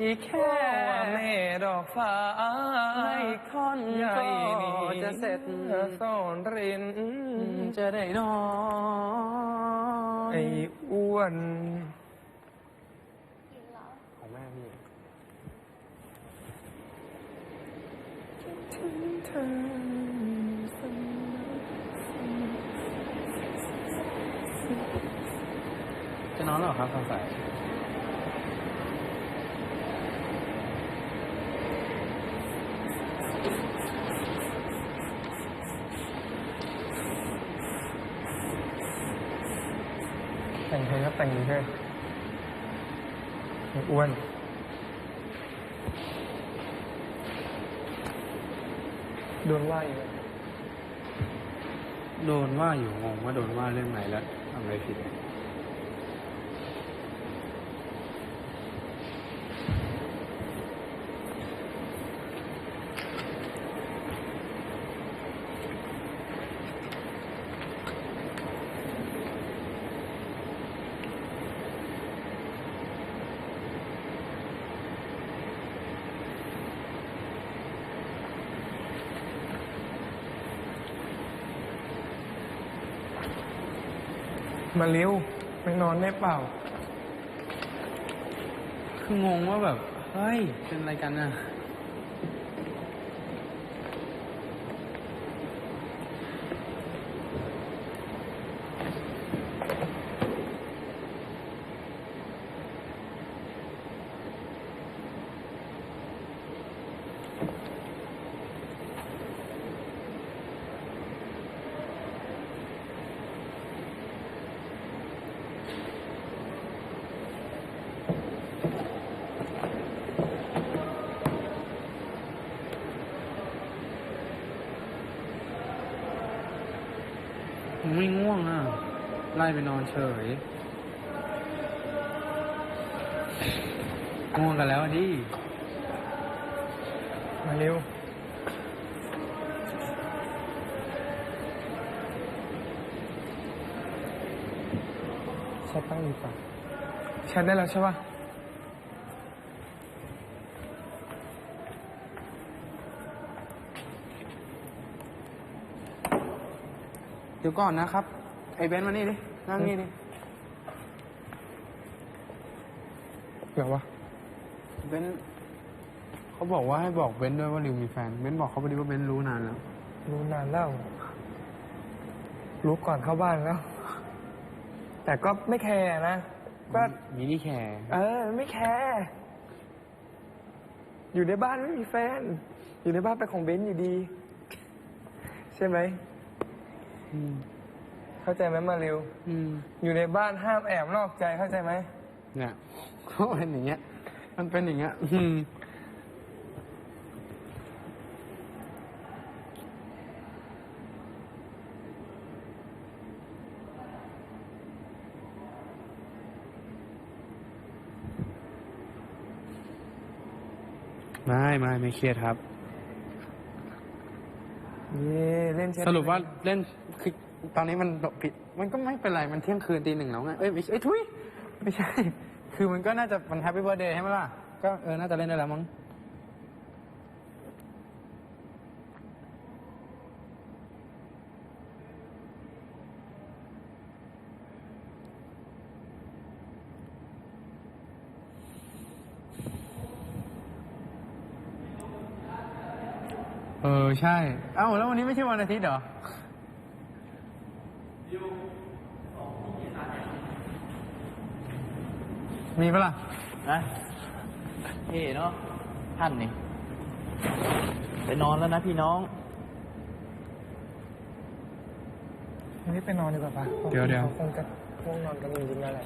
อีกแค่ว่าแม่ดอกฟ้าไม่ค่อนใหญ่ก็นี้จะเสร็จซ่อนเร้นจะได้นอนไอ้อ้วนของแม่พี่จะนอนแล้วเหรอครับสงสัย แต่งเพลง ก็แต่งดีเท่ไอ้อ้วนโดนว่าอยู่ โดนว่าอยู่งงว่าโดนว่าเรื่องไหนแล้วทำอะไรผิด มาเร็วไม่นอนได้เปล่า คืองงว่าแบบ เฮ้ย เป็นอะไรกันน่ะ มึงไม่ง่วงอะ ไล่ไปนอนเฉยง่วงกันแล้วดิมาเร็วแชทตั้งดีกว่าแชทได้แล้วใช่ปะเดี๋ยวก่อนนะครับ ไอ้เบนซ์มานี่ดิ นั่งนี่ดิเหรอวะเบนซ์เขาบอกว่าให้บอกเบนซ์ด้วยว่าริวมีแฟน เบนซ์บอกเขาไปดิว่าเบนซ์รู้นานแล้ว รู้นานแล้ว รู้ก่อนเข้าบ้านแล้ว แต่ก็ไม่แคร์นะ ก็ มีนี่แคร์เออ ไม่แคร์ อยู่ในบ้านไม่มีแฟน อยู่ในบ้านเป็นของเบนซ์อยู่ดี ใช่ไหม อืม เข้าใจไหมมาเร็วอืมอยู่ในบ้านห้ามแอบนอกใจเข้าใจไหม เนี่ยเขาเป็นอย่างเงี้ย มันเป็นอย่างเงี้ยอืมไม่ไม่ไม่เครียดครับ เย่เล่นแชทสรุปว่าเล่นคือ ตอนนี้มันผิด มันก็ไม่เป็นไร มันเที่ยงคืนตีหนึ่งแล้วไง เอ้ยไม่ใช่เอ้ยทุยไม่ใช่ คือมันก็น่าจะมันแฮปปี้เบ t ร์เดย์ใช่ไหมล่ะ ก็เออ น่าจะเล่นได้แล้วมั้ง เออ ใช่ เอ้า แล้ววันนี้ไม่ใช่วันอาทิตย์เหรอ มีปะล่ะนะเท่เนาะท่านนี่ไปนอนแล้วนะพี่น้องวันนี้ไปนอนดีกว่าปะเดี๋ยวเดี๋ยวขาคงจะง่วงนอนกันจริงๆนั่นแหละ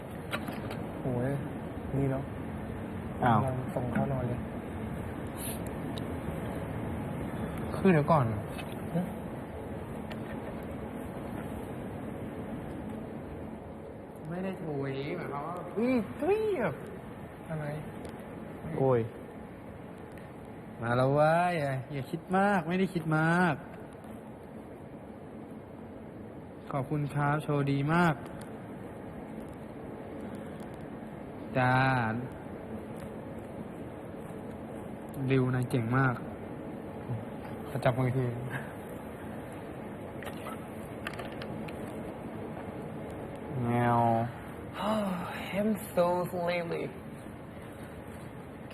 โอ้ยนี่เนาะอ้าวกำลังส่งเขานอนเลย คือเดี๋ยวก่อน ไม่ได้ถุยหมายความว่าอืมทุยแบบอะไรโอ้ย มาแล้วเว้ยอย่าอย่าคิดมากไม่ได้คิดมาก ขอบคุณครับโชว์ดีมากจ้าริวนายเจ๋งมากขอจับมือที แมว I'm so sleepy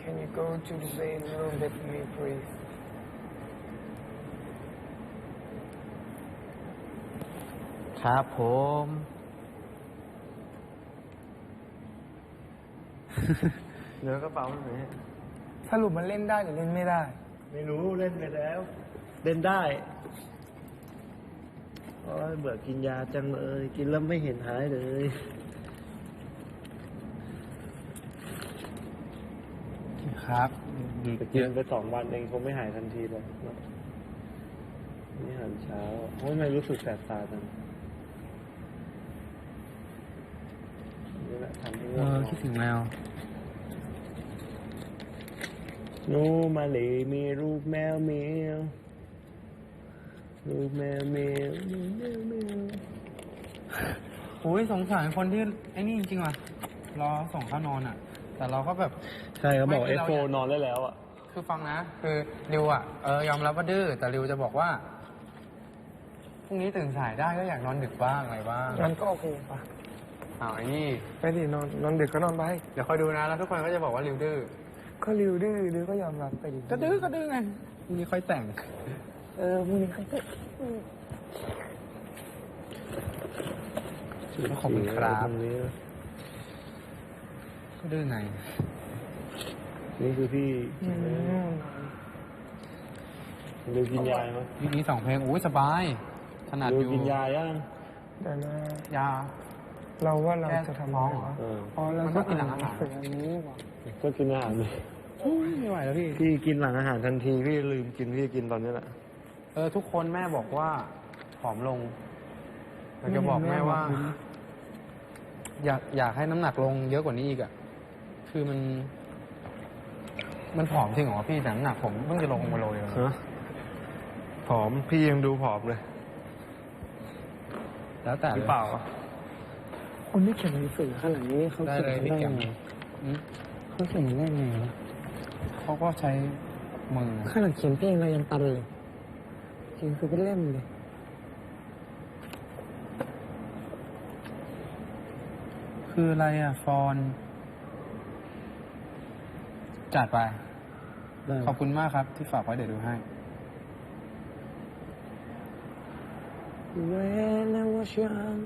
Can you go to the same room with me please ครับผมเดี๋ยวกระเป๋ามันไหนสรุปมันเล่นได้หรือเล่นไม่ได้ ไม่รู้เล่นไปแล้ว เล่นได้โอ้ยเบื่อกินยาจังเลย กินแล้วไม่เห็นหายเลย ครับดีแต่เยกินอะไปสองวันเองคงไม่หายทันทีเลยนี่หันเช้าโอ้ยไม่รู้สึกแสบตาจังนี่แหละทำให้เอง่วงอนอนคิดถึงแมวหนูมาเลยมีรูปแมวแมวรูปแมวแมวแมวแมวแมวโอ้ยสงสารคนที่ไอ้นี่จริงๆว่ะรอส่งเข้านอนอะ แต่เราก็แบบ ใช่เขาบอกไม่เอเราโฟอยาก นอนได้แล้วอะ คือฟังนะ คือริวอะเออยอมรับว่าดื้อแต่ริวจะบอกว่าพรุ่งนี้ตื่นสายได้ก็อยากนอนดึกบ้างอะไรบ้างงั้นก็โอเคปะอ้าวไอ้นี่ไปดินอนนอนดึกก็นอนไป เดี๋ยวคอยดูนะ แล้วทุกคนก็จะบอกว่าริวดื้อก็ริวดื้อดื้อก็ยอมรับไปดิก็ดื้อก็ดื้อไงพรุ่งนี้ค่อยแต่ง เออพรุ่งนี้ใครก็ขอบคุณครับ ตรงนี้ก็ ดื้อไง นี่คือพี่อืมดูกินยาไหมวีคนี้สองเพลงอุ้ยสบาย ขนาดดูอยู่กินยายังเดี๋ยวนะยา เราว่าเราแค่จะทำท้องอะไรเหรอวะเอออ๋อเรามันก็ก็กินหลังอาหารฝึกอันนี้ว่ะก็กินอาหารเลยไม่ไหวแล้วพี่ พี่กินหลังอาหารทันทีพี่ลืมกินพี่กินตอนนี้แหละเออทุกคนแม่บอกว่าผอมลงอยากจะบอกแม่ว่า อยากอยากให้น้ำหนักลงเยอะกว่านี้อีกอะ คือมัน มันผอมจริงเหรอพี่แต่น้ำหนักผมเพิ่งจะลงมาโลเดียวฮะผอมพี่ยังดูผอมเลย แล้วแต่หเลรืยอเปล่าคนที่เขียนหนังสือขนาดนี้เขาได้เขียนเลยพี่ได้แกไงมอืมเขาเขียนได้ไงวะเขาก็ใช้มือขนาดเขียนเพลงเรายังตันเลยเขียนคือเป็นเล่มเลยคืออะไรอะ ฟอน จัดไป ได้ขอบคุณมากครับที่ฝากไว้เดี๋ยวดูให้ When I was young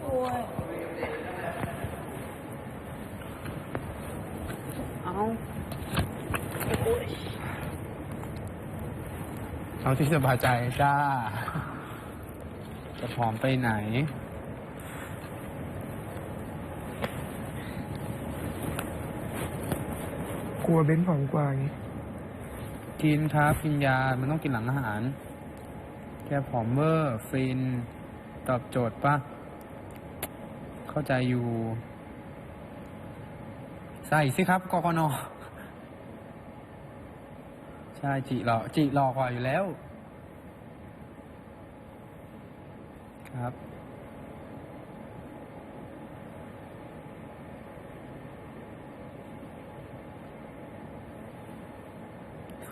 โอ้ยเอาที่สบายใจจ้า จะผอมไปไหน ก ลัวเบ้นผอมกว่างกินครับกินยา มันต้องกินหลังอาหารแค่ผอมเวอร์ฟิน ตอบโจทย์ปะเข้าใจอยู่ ใส่สิครับกกนใช่จิหลอกจิหลอกกว่าอยู่แล้ว ครับ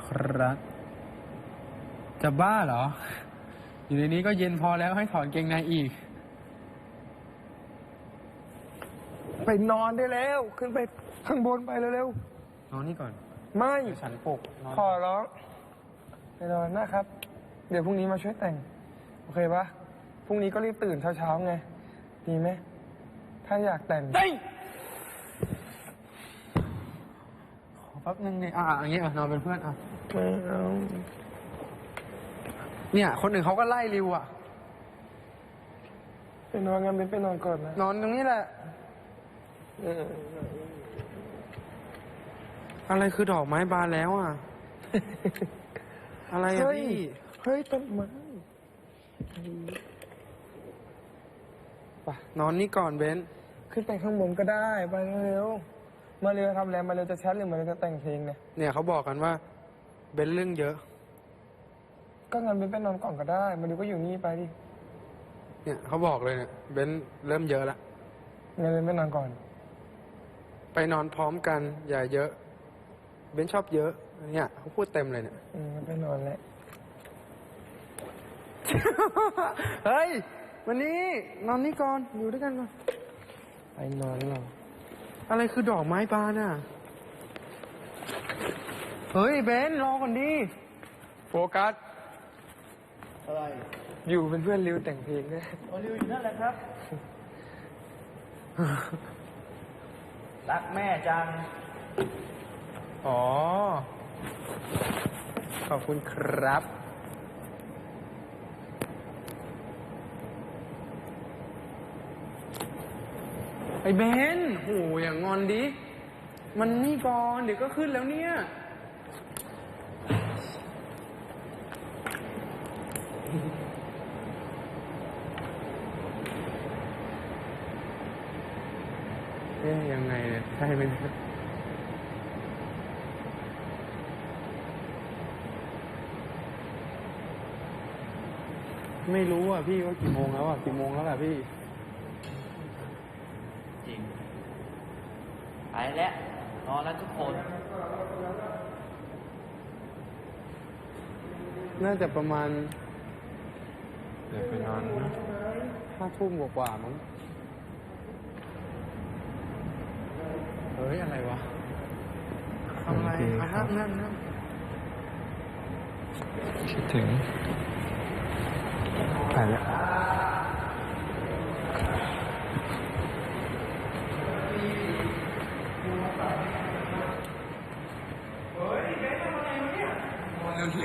ค รับจะบ้าเหรอ อยู่ในนี้ก็เย็นพอแล้วให้ถอนเกงในอีก ไปนอนได้แล้ว ขึ้นไปข้างบนไปเร็วนอนนี่ก่อนๆ ไม่เดี๋ยวฉันปลุกนอนขอร้อง ไปนอนนะครับ เดี๋ยวพรุ่งนี้มาช่วยแต่ง โอเคปะพรุ่งนี้ก็รีบตื่นเช้าๆไง ดีไหม ถ้าอยากแต่งขอแป๊บนึงเนี่ยอะอะอย่างเงี้ยอะนอนเป็นเพื่อนอะ ไม่เอาเนี่ย คนอื่นเขาก็ไล่ริวอะ ไปนอนกันเป็นไปนอนก่อนนะนอนตรงนี้แหละ เอออะไรคือดอกไม้บานแล้วอะ อะไรอะเฮ้ย พี่เฮ้ยต้นไม้ไปนอนนี่ก่อนเบนซ์ขึ้นไปข้างบนก็ได้ ไปเร็วๆมาเร็วทำอะไรมาเร็วจะแชทหรือมาเร็วจะแต่งเพลงเนี่ย เนี่ยเขาบอกกันว่า เบนซ์เรื่องเยอะ ก็งั้นเป็นไปนอนก่อนก็ได้ มาดูก็อยู่นี่ไปดิเนี่ยเขาบอกเลยเนี่ยเบนซ์เริ่มเยอะละงั้นเป็นไปนอนก่อน ไปนอนพร้อมกัน อย่าเยอะ เบนชอบเยอะ เนี่ยเขาพูดเต็มเลยเนี่ยอืมไปนอนแล้วเฮ้ย วันนี้นอนนี่ก่อน อยู่ด้วยกันก่อน ไปนอนหรอ อะไรคือดอกไม้บานอะ เฮ้ยเบนรอก่อนดิ โฟกัส อะไรอยู่เป็นเพื่อนริวแต่งเพลงด้วยโอลิวอยู่นั่นแหละครับ รักแม่จัง อ๋อ ขอบคุณครับ ไอ้เบนโหอย่างงอนดิ มันนี่ก่อน เดี๋ยวก็ขึ้นแล้วเนี่ย อ๊ยยังไงเนี่ยใช่ไหมเนี่ยไม่รู้อะพี่ว่ากี่โมงแล้วอะกี่โมงแล้วล่ะพี่ จริง ไปแล้วนอนแล้วทุกคน น่าจะประมาณ เดี๋ยวไปนอนนะห้าทุ่มกว่าๆมั้ง เฮ้ย อะไรวะทำอะไรเอานั่งนั่งนั่งคิดถึงไปแล้ว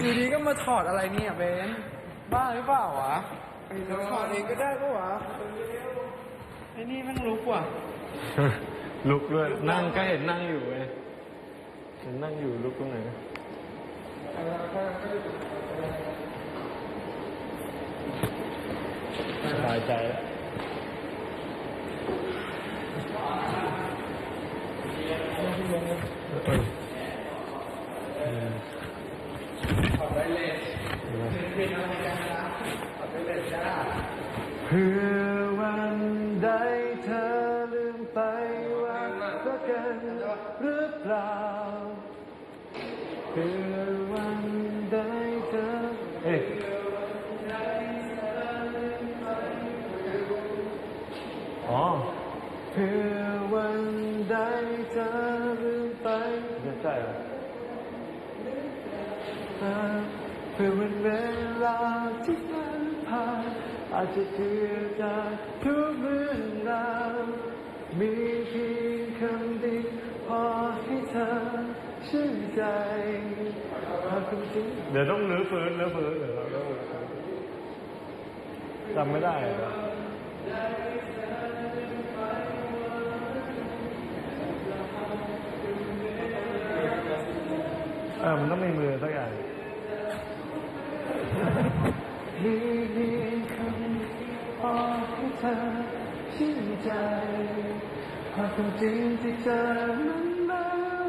อยู่ดีก็มาถอดอะไรเนี่ยเบนบ้าหรือเปล่าวะถอดเองก็ได้ปะวะไอ้นี่แม่งลุกว่ะ ลุกด้วย นั่งก็เห็นนั่งอยู่ไงเห็นนั่งอยู่ลุกตรงไหนสบายใจแล้วเพื่อ เพื่อวันใดเธอลืมไปไม่ใช่เหรอเพื่อวันเวลาที่ผ่านผ่านอาจจะเกือจากทุกเรื่องราวมีเพียงคำเดียวพอให้เธอชื่นใจหากคุณจริงเดี๋ยวต้องรื้อฟื้นรื้อฟื้นเดี๋ยวเราต้องรื้อฟื้นจำไม่ได้เหรอ ออมันต้องมีมือสักอย่างมีเพียงคำพอให้เธอชื่นใจหากความจริงที่เจอมันมา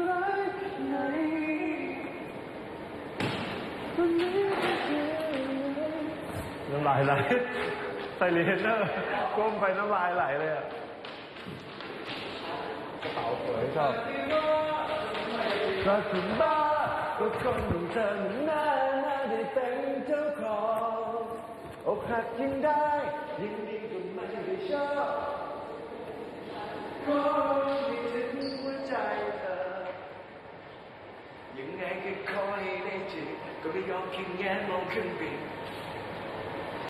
ร้ายไหนวันนี้ก็เจอน้ำลายไหลใส่เลนเนอร์ก้มไปน้ำลายไหลเลยอะกระเป๋าสวยชอบรักคุณบ้า ก็คนอย่างเธอมันน่าน่าได้เป็นเจ้าของอกหักยิ่งได้ยินดีก็ไม่ได้ชอบก็คิดถึงหัวใจเธอยังไงก็ขอให้ได้จอก็ไม่ยอมคิดแง้มมองขึ้นบิน